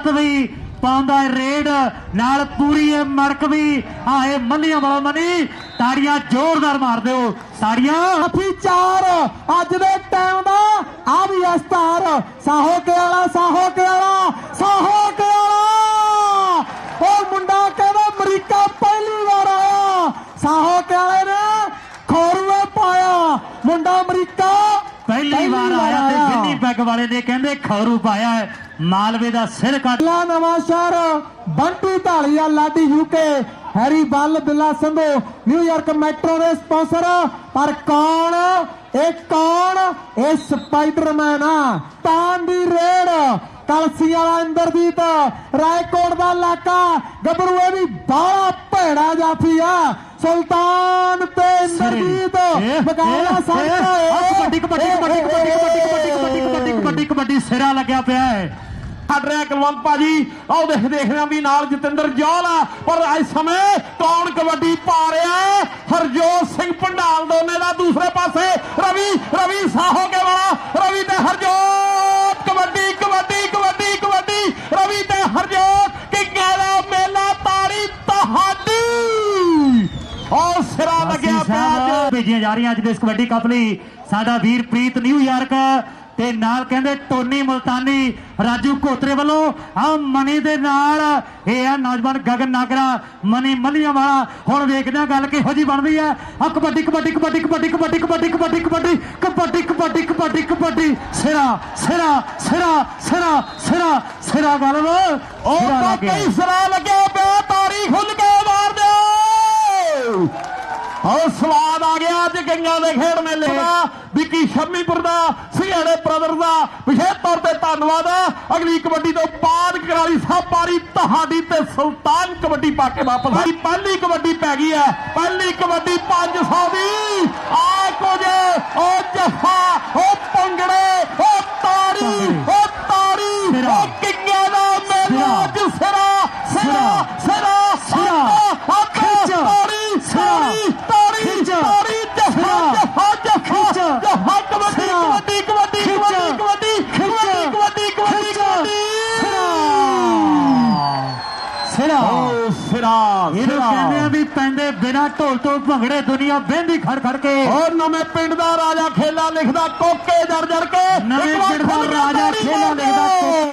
ਭਾਰਤ ਵੀ ਪਾਉਂਦਾ ਰੇਡ ਨਾਲ ਪੂਰੀ ਇਹ ਮੜਕ ਵੀ। ਆਏ ਮੰਨੀਆਂ ਵਾਲਾ ਮਨੀ ਤਾੜੀਆਂ ਜ਼ੋਰਦਾਰ ਮਾਰ ਦਿਓ। ਤਾੜੀਆਂ। ਕਾਫੀ ਚਾਰ ਅੱਜ ਦੇ ਟਾਈਮ ਦਾ ਆ ਵੀ ਅਸਤਾਰ ਸਾਹੋ ਕੇ ਵਾਲਾ ਸਾਹੋ ਕੇ ਵਾਲਾ ਸਾਹੋ ਕੇ ਵਾਲਾ। ਉਹ ਮੁੰਡਾ ਕਹਿੰਦਾ ਅਮਰੀਕਾ ਪਹਿਲੀ ਵਾਰ ਆਇਆ। ਸਾਹੋ ਕੇ ਵਾਲੇ ਨੇ ਖੋਰਵੇ ਪਾਇਆ। ਮੁੰਡਾ ਅਮਰੀਕਾ ਪਹਿਲੀ ਵਾਰ ਆਇਆ ਤੇ ਬਿੰਨੀ ਪੈਗ ਵਾਲੇ ਨੇ ਕਹਿੰਦੇ ਖੌਰੂ ਪਾਇਆ ਹੈ। ਮਾਲਵੇ ਦਾ ਸਿਰ ਕੱਟ ਲਾ Nawanshahr Bunty Dhalia Ladi UK Harry Bal Billa Sandhu New York metro ਦੇ ਸਪਾਂਸਰ ਪਰ ਕੌਣ? ਇਹ ਕੌਣ? ਇਹ ਸਪਾਈਡਰਮੈਨ ਆ। ਤਾਨ ਦੀ ਰੇਡ ਕਲਸੀ ਵਾਲਾ ਇੰਦਰਜੀਤ ਰਾਏਕੋਟ ਦਾ ਇਲਾਕਾ। ਗੱਭਰੂ ਇਹ ਵੀ ਬਾਹਲਾ ਭੇੜਾ ਜਾਫੀ ਆ। ਸੁਲਤਾਨ ਤੇ ਇੰਦਰਜੀਤ ਕਬੱਡੀ ਕਬੱਡੀ ਕਬੱਡੀ ਕਬੱਡੀ ਕਬੱਡੀ ਕਬੱਡੀ ਕਬੱਡੀ ਕਬੱਡੀ ਕਬੱਡੀ ਕਬੱਡੀ ਸਿਰਾ ਲੱਗਿਆ ਪਿਆ ਹੈ। ਛੱਡ ਰਿਹਾ ਕੁਲਵੰਤ ਭਾਜੀ। ਆਓ ਦੇਖ ਦੇਖ ਰਿਹਾ ਵੀ ਨਾਲ ਜਤਿੰਦਰ ਜੌਲ ਆ। ਪਰ ਅੱਜ ਸਮੇਂ ਕੌਣ ਕਬੱਡੀ ਪਾ ਰਿਹਾ? ਹਰਜੋਤ ਸਿੰਘ ਪੰਡਾਲ ਦੋਨੇ ਦਾ ਦੂਸਰੇ ਪਾਸੇ। ਰਵੀ ਰਵੀ ਸਾਹੋਗੇ ਵਾਲਾ। ਰਵੀ ਤੇ ਹਰਜੋਤ। ਕਬੱਡੀ ਕਬੱਡੀ ਕਬੱਡੀ ਕਬੱਡੀ। ਰਵੀ ਤੇ ਹਰਜੋਤ। ਕਿੰਗਾ ਦਾ ਮੇਲਾ ਤਾੜੀ ਤੁਹਾਡੀ। ਔਰ ਸਿਰਾ ਲੱਗਿਆ ਪਿਆ। ਭੇਜੀਆਂ ਜਾ ਰਹੀਆਂ ਅੱਜ ਦੇ ਇਸ ਕਬੱਡੀ ਕੱਪ ਲਈ। ਸਾਡਾ ਵੀਰ ਪ੍ਰੀਤ ਨਿਊਯਾਰਕ ਤੇ ਨਾਲ ਕਹਿੰਦੇ ਟੋਨੀ ਮਲਤਾਨੀ ਰਾਜੂ ਕੋਤਰੇ ਵੱਲੋਂ ਆ ਮਨੀ ਦੇ ਨਾਲ ਇਹ ਆ ਨੌਜਵਾਨ ਗਗਨ ਨਾਗਰਾ ਮਨੀ ਮੱਲੀਆਂ ਵਾਲਾ ਹੁਣ ਵੇਖਦੇ ਆ ਗੱਲ ਕਿਹੋ ਜੀ ਬਣਦੀ ਹੈ ਆ ਕਬੱਡੀ ਕਬੱਡੀ ਕਬੱਡੀ ਕਬੱਡੀ ਕਬੱਡੀ ਕਬੱਡੀ ਕਬੱਡੀ ਕਬੱਡੀ ਕਬੱਡੀ ਕਬੱਡੀ ਕਬੱਡੀ ਕਬੱਡੀ ਸਿਰਾ ਸਿਰਾ ਸਿਰਾ ਸਿਰਾ ਸਿਰਾ ਸਿਰਾ ਗੱਲ ਉਹ। ਵਾਕਈ ਸਿਰਾ ਲੱਗਿਆ ਪਿਆ ਤਾੜੀ ਖੁੱਲ ਕੇ ਮਾਰ ਦਿਓ ਔਰ ਸਵਾਦ ਆ ਗਿਆ ਅੱਜ ਗੰਗਾ ਦੇ ਖੇਡ ਮੇਲੇ ਦਾ। ਵਿੱਕੀ ਸ਼ੰਮੀਪੁਰ ਦਾ ਸਿਹੜੇ ਬ੍ਰਦਰ ਦਾ। ਵਿਸ਼ੇਸ਼ ਤੌਰ ਤੇ ਧੰਨਵਾਦ। ਅਗਲੀ ਕਬੱਡੀ ਤੋਂ ਬਾਅਦ ਕਰਾਲੀ ਸਾਹਿਬ ਪਾਰੀ ਤੁਹਾਡੀ ਤੇ ਸੁਲਤਾਨ ਕਬੱਡੀ ਪਾ ਕੇ ਵਾਪਸ ਆਈ। ਪਹਿਲੀ ਕਬੱਡੀ ਪੈ ਗਈ ਹੈ। ਪਹਿਲੀ ਕਬੱਡੀ 500 ਦੀ। ਆ ਕੁਝ ਉਹ ਜਫਾ ਉਹ ਪੰਗੜੇ ਉਹ ਤਾੜੀ ਉਹ ਤਾੜੀ। ਉਹ ਕਿੰਗਾ ਦਾ ਮੇਲਾ। ਅੱਜ ਸਿਰਾ। ਸਿਰਾ। ਹੱਥ ਖਿੱਚ। ਤਾੜੀ ਸਿਰਾ। ਤਾੜੀ ਤਾੜੀ ਖਿੱਚ। ਤਾੜੀ ਜਫਾ ਸਿਰਾ। ਜਫਾ ਜਫਾ ਖਿੱਚ। ਜਫਾ ਕਬੱਡੀ ਸਿਰਾ। ਕਬੱਡੀ ਕਬੱਡੀ ਖਿੱਚ। ਕਬੱਡੀ ਕਬੱਡੀ ਖਿੱਚ। ਕਬੱਡੀ ਕਬੱਡੀ ਖਿੱਚ। ਕਬੱਡੀ ਸਿਰਾ ਓ ਸਿਰਾ ਇਹਨੂੰ। ਕਹਿੰਦੇ ਆ ਵੀ ਪੈਂਦੇ ਬਿਨਾ ਢੋਲ ਤੋਂ ਭੰਗੜੇ ਦੁਨੀਆ ਬਹਿੰਦੀ ਖੜ ਖੜ ਕੇ ਔਰ ਨਵੇਂ ਪਿੰਡ ਦਾ ਰਾਜਾ ਖੇਲਾ ਲਿਖਦਾ ਕੋਕੇ ਜੜ ਜੜ ਕੇ ਨਵੇਂ ਪਿੰਡ ਦਾ ਰਾਜਾ ਖੇਲਾ ਲਿਖਦਾ ਦਿਓ।